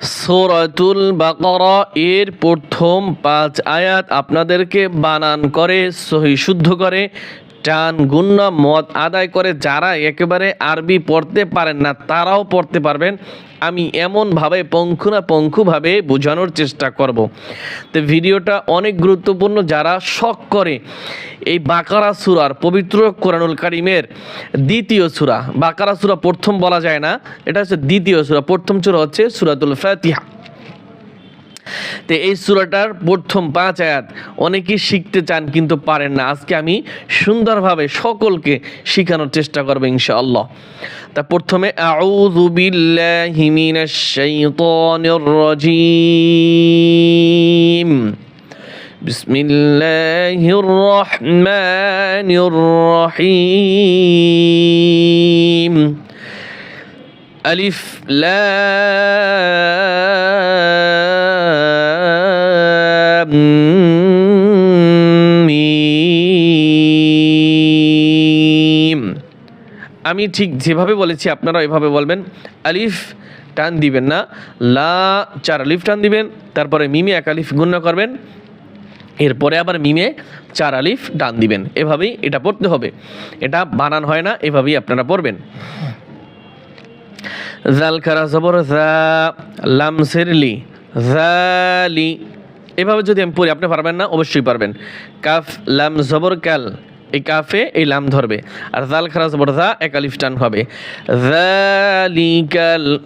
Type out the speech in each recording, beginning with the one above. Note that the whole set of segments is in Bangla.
সূরাতুল বাকরা এর প্রথম পাঁচ আয়াত আপনাদেরকে বানান করে সহি শুদ্ধ করে টান গুন্না মত আদায় করে যারা একেবারে আরবি পড়তে পারেন না, তারাও পড়তে পারবেন। আমি এমনভাবে পঙ্খু না পঙ্খুভাবে বোঝানোর চেষ্টা করব। তো ভিডিওটা অনেক গুরুত্বপূর্ণ, যারা শখ করে। এই বাকারা সুরার, পবিত্র কোরআনুল কারিমের দ্বিতীয় সুরা। বাকারা সুরা প্রথম বলা যায় না, এটা হচ্ছে দ্বিতীয় সুরা। প্রথম সুরা হচ্ছে সুরাতুল ফাতিহা। তো এই সুরাটার প্রথম পাঁচ আয়াত অনেকেই শিখতে চান কিন্তু পারেন না আজকে আমি সুন্দরভাবে সকলকে শেখানোর চেষ্টা করবো ইনশাআল্লাহ তা প্রথমে আউযু বিল্লাহি মিনাশ শাইতানির রাজিম بسم الله الرحمن الرحيم ألف لام আমি ঠিক যেভাবে বলেছি আপনারা এভাবে বলবেন আলিফ টান দিবেন না লা চার আলিফ টান দিবেন তারপরে মিমে এক আলিফ গুণ্য করবেন এরপরে আবার মিমে চার আলিফ টান দিবেন এভাবেই এটা পড়তে হবে এটা বানান হয় না এভাবেই আপনারা পড়বেন জাল খারা জবর জা লাম সেরলি জালি এভাবে যদি আমি পড়ি, আপনি পারবেন না? অবশ্যই পারবেন। কাফ, লাম, জবর, কাল, এই কাফে এই লাম ধরবে। আর জাল খারা, জবর জা এক আলিফ টান হবে। জালিকাল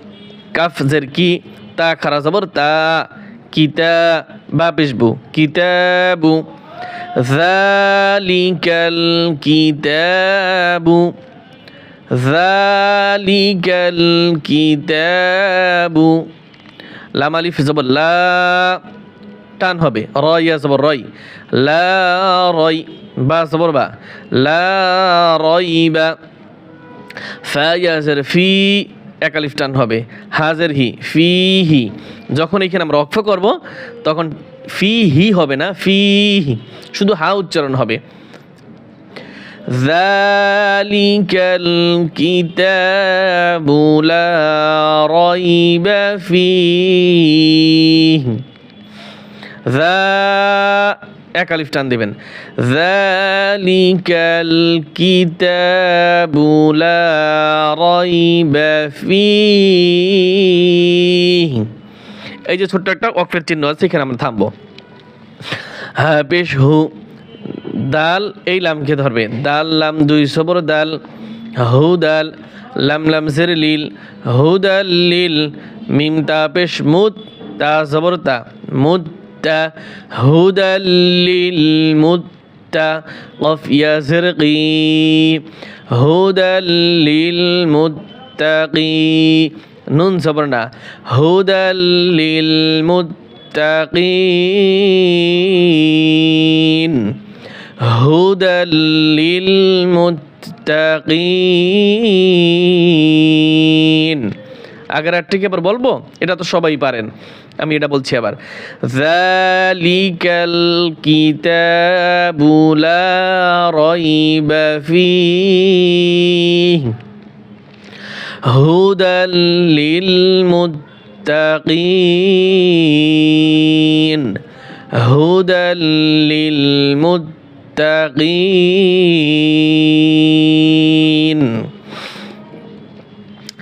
কাফ, জের, কি, তা, খারা, জবর, তা, কিতা, বা, পেশবু, কিতাবু। জালিকাল কিতাবু। জালিকাল কিতাবু। লাম, আলিফ, জবর, লা। টান হবে রয়া জবর রয় লা রয় বা জবর বা লা রয়বা ফায়াজের ফি এক আলিফ টান হবে হাজের হি ফি হি যখন এখানে আমরা অক্ষ করব তখন ফি হি হবে না ফি হি শুধু হা উচ্চারণ হবে ذلك الكتاب لا ريب فيه ذا এক আলিফ টান দিবেন। কিতাবু লা রাইবা ফীহি এই যে ছোট্ট একটা অক্ষের চিহ্ন আছে এখানে আমরা থামবো। হ্যাঁ বেশ হু। দাল, এই লামকে ধরবে। দাল, লাম দুই সবর দাল, হু দাল, লাম লাম জের লিল, হু দাল, লিল, মিম তা পেশ মুদ তা সবর তা মুদ তা হু দাল লিল মুদ তা কফ ইয়া জিরকি হু দাল লিল মুত্তাকি নুন সবর না হু দাল লিল মুত্তাকিন আগের আটটিকে আবার বলব? এটা তো সবাই পারেন। আমি এটা বলছি আবার। জালিকাল কিতাবুলা রইবা ফিহি। হুদাল লিল মুত্তাকিন। হুদাল লিল মুত্তাকিন।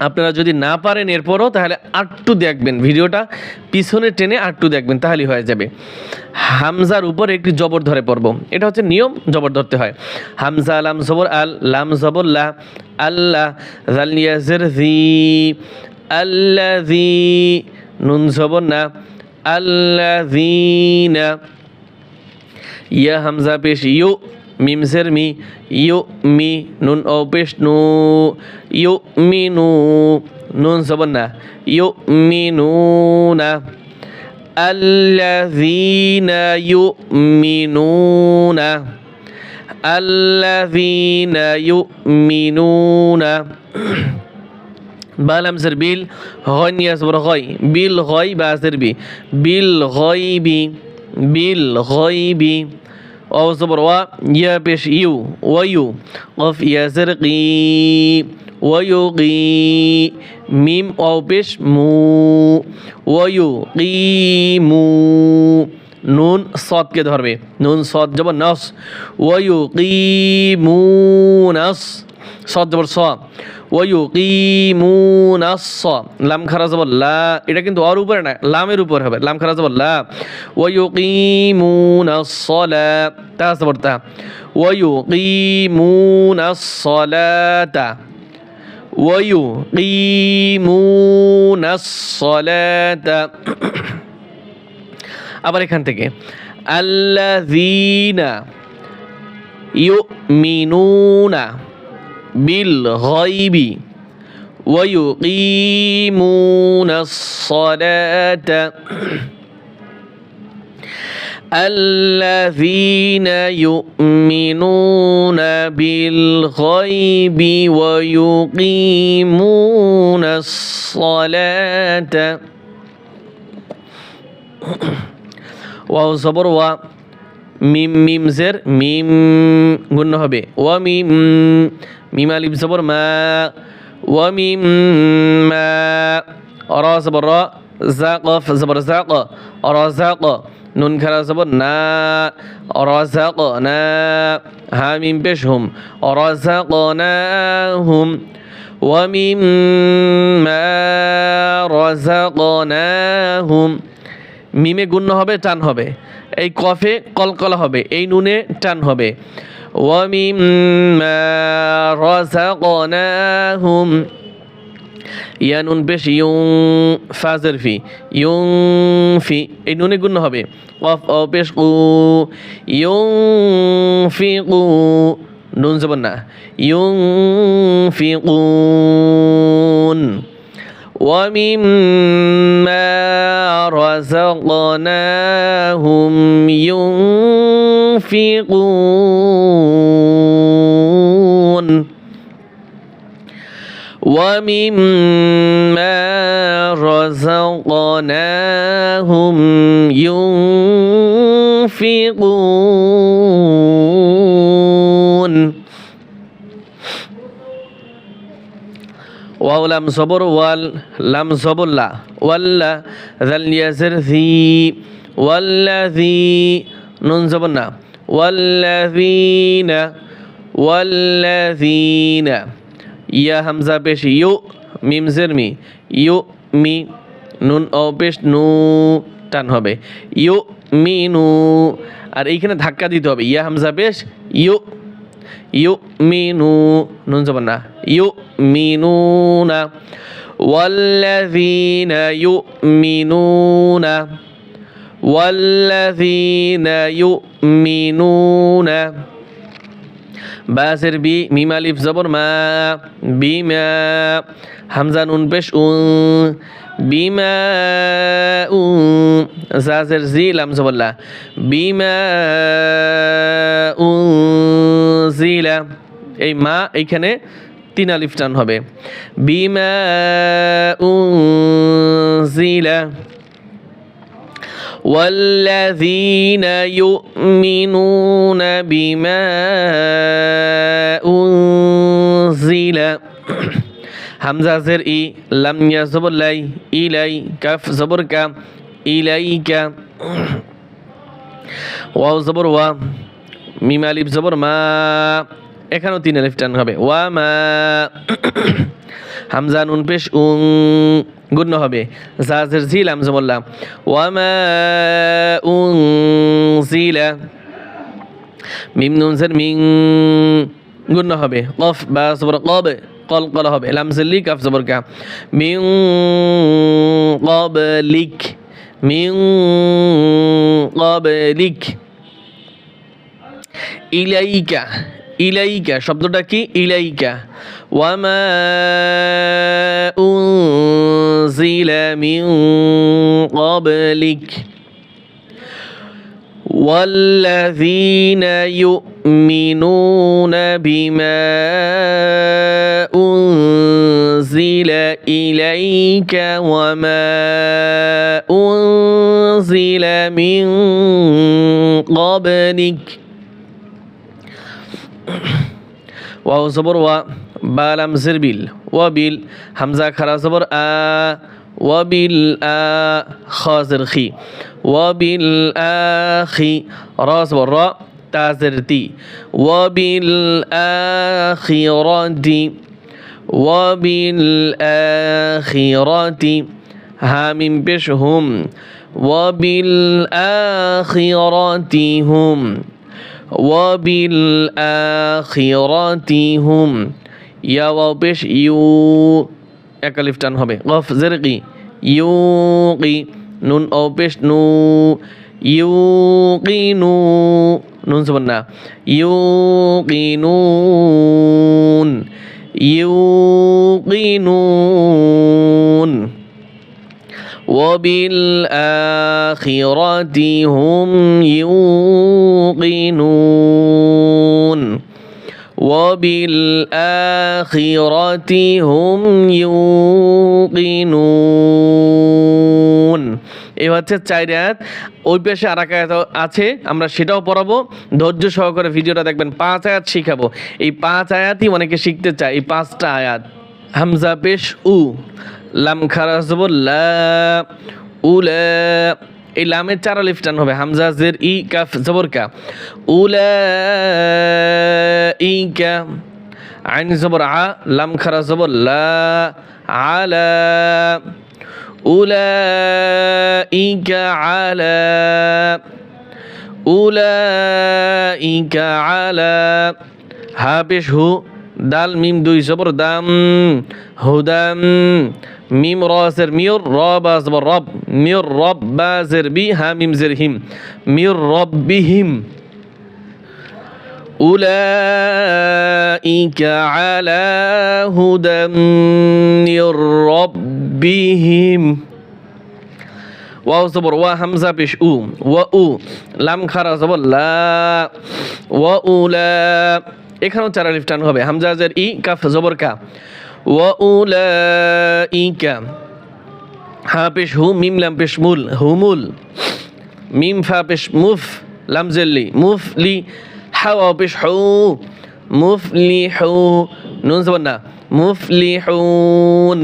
আপনারা যদি না পারেন এরপরও, তাহলে আটটু দেখবেন ভিডিওটা। পিছনে টেনে আটটু দেখবেন, তাহলেই হয়ে যাবে। হামজার উপর একটি জবর ধরে পড়ব। এটা হচ্ছে নিয়ম, জবর ধরতে হয়। হামজা লাম জবর, আল লাম জবর, লা আল্লাহ জালিয়াজের জি, আল্লা জি, নুন জবর না আল্লাযীনা ইয়া হামজা পেশ, ইউ মিম জের মি ইউ মি নুন ও পেশ নু ইউ মি নু নুন জবর না ইউ মি নু না الذين يؤمنون الذين يؤمنون বালাম জের বিল হন ইয়াসবর গয় বিল গয় বা জের বি বিল গয়বি বিল জবর ওয়া ইয়া পেশ ইউ ওয়ু অফ ইয়াজের কি ওয়ুগি মিম ও পেশ মু ওয়ু কিমু নুন সদকে ধরবে? নুন সদ যাব নস ওয়ু কিমু নস সদ জবর স। ওয়ুকিমুনাস লাম খারাজ জবর এটা কিন্তু অর উপরে না, লামের উপর হবে। লাম খারা জবর লা। ওয়ুকিমুনাস লা তা জবর তা। ওয়ুকিমুনাস সালাতা ওয়ুকিমুনাস সালাতা আবার এখান থেকে। আল্লাযীনা ইউমিনুনা بالغيب ويقيمون الصلاة. الذين يؤمنون بالغيب ويقيمون الصلاة. واو زبر মিম মিম জের মিম গুণ হবে ওয়া মিম মিম আলিফ জবর মা ওয়া মিম মা র জবর র জাকফ জবর জাক র জাক নুন খারা জবর না রজাক না হা মিম পেশ হুম রজাক না হুম ومما رزقناهم মিমে গুণ্য হবে টান হবে এই কফে কলকলা হবে এই নুনে টান হবে ومما رزقناهم ইয়া নুন পেশ ইউং ফাজের ফি ইউং ফি এই নুনে গুণ হবে কফ ও পেশ কু ইউং ফি কু নুন যাবেন না ইউং ফি কুন ومما رزقناهم ينفقون. ومما رزقناهم ينفقون. ওয়াও লাম জবর ওয়াল লাম জবর ওয়াল্লা জাল ইয়াজের জি ওয়াল্লাযী নুন জবর না ওয়াল্লাযীনা ওয়াল্লাযীনা ইয়া হামজা পেশ, ইউ মিম জের মি, ইউ মি নুন ও পেশ নু টান হবে, ইউ মি নু। আর এইখানে ধাক্কা দিতে হবে, ইয়া হামজা পেশ, ইউ يؤمنون نون يؤمنون والذين يؤمنون والذين يؤمنون. باسر بي ميم ألف زبر ما بما حمزة نون بش বিমা উ জাজের জি লাম জবল্লা বিমা উ জিলা এই মা এইখানে তিন আলিফ টান হবে বিমা উ জিলা والذين يؤمنون بما أنزل হামজা ই, লাম ইয়া ইলাই কাফ জবর কা ইলাইকা ওয়াও জবর ওয়া, মিম আলিফ জবর মা। এখানেও তিন আলিফ টান হবে। ওয়া মা। হামজা নুন পেশ উং, গুণ্য হবে। জাজের ঝিল হামজা বললাম ওয়ামা উং জিলা মিম নুন জের মিং, গুণ্য হবে। কফ বা সবর কবে। কল কল হবে লামজের লিক আফ জবর কা মিং কবলিক মিং কবলিক ইলাইকা ইলাইকা শব্দটা কি ইলাইকা ওয়ামা উনজিলা মিন ক্বাবলিক والذين يؤمنون بما أنزل إليك وما أنزل من قبلك. واو زبر و بالام زربيل. وبيل حمزة خرا زبر آ. وبيل آ. خازر خي. وبيل آخي را زبر را. تازر تي وبالآخرة তি ওয়াবিল আখিরাতি ওয়াবিল আখিরাতি হামিম পেশ হুম ওয়াবিল আখিরাতি হুম ওয়াবিল আখিরাতি হুম ইয়া ওয়াও পেশ ইউ একালিফ টান হবে গফ জেরকি ইউকি নুন ও পেশ নু ইউকিনু নুন সবন না ইউকিনুন يوقنون. وبالآخرة هم يوقنون. وبالآخرة هم يوقنون. এই হচ্ছে চার আয়াত ওই পেশে আর আছে, আমরা সেটাও পড়াবো। ধৈর্য সহকারে ভিডিওটা দেখবেন, পাঁচ আয়াত শিখাবো। এই পাঁচ আয়াতই অনেকে শিখতে চায়, এই পাঁচটা আয়াত। হামজা পেশ উ, লাম খারা জবর লা এই লামের চার লিফটান হবে, হামজা, জের, ই, কাফ, জবর, কা। উলা ই, কা। আইন জবর আ, লাম খারা জবর লা আলা أولئك على أولئك على هابش هو دال ميم دوي صبر دام هدام ميم راسر مير راب أصبر رب مير رب بازر بي ها ميم زرهم مير ربهم أولئك على هدى من ربهم ওয়াও জবর ওয়া হামজা পেশ উ ওয়া উ লাম খারা জবর লা ওয়া উলা এখানেও চার আলিফ টান হবে হামজা জের ই কাফ জবর কা ওয়া উলা ই কা হা পেশ হু মিম লাম পেশ মুল হুমুল মিম ফা পেশ মুফ লাম জেল্লি মুফ লি হাওয়া পেশ হু মুফলিহু নুন জবর না মুফলিহুন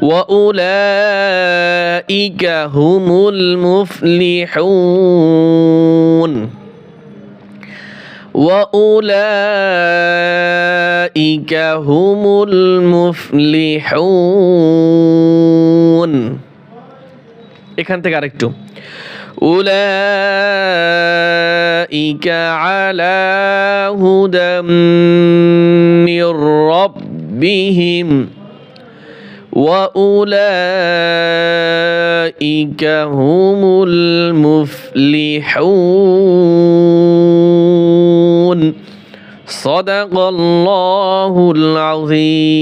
وأولئك هم المفلحون وأولئك هم المفلحون এখান থেকে আরেকটু أولئك على هدى من ربهم. وأولئك هم المفلحون. صدق الله العظيم.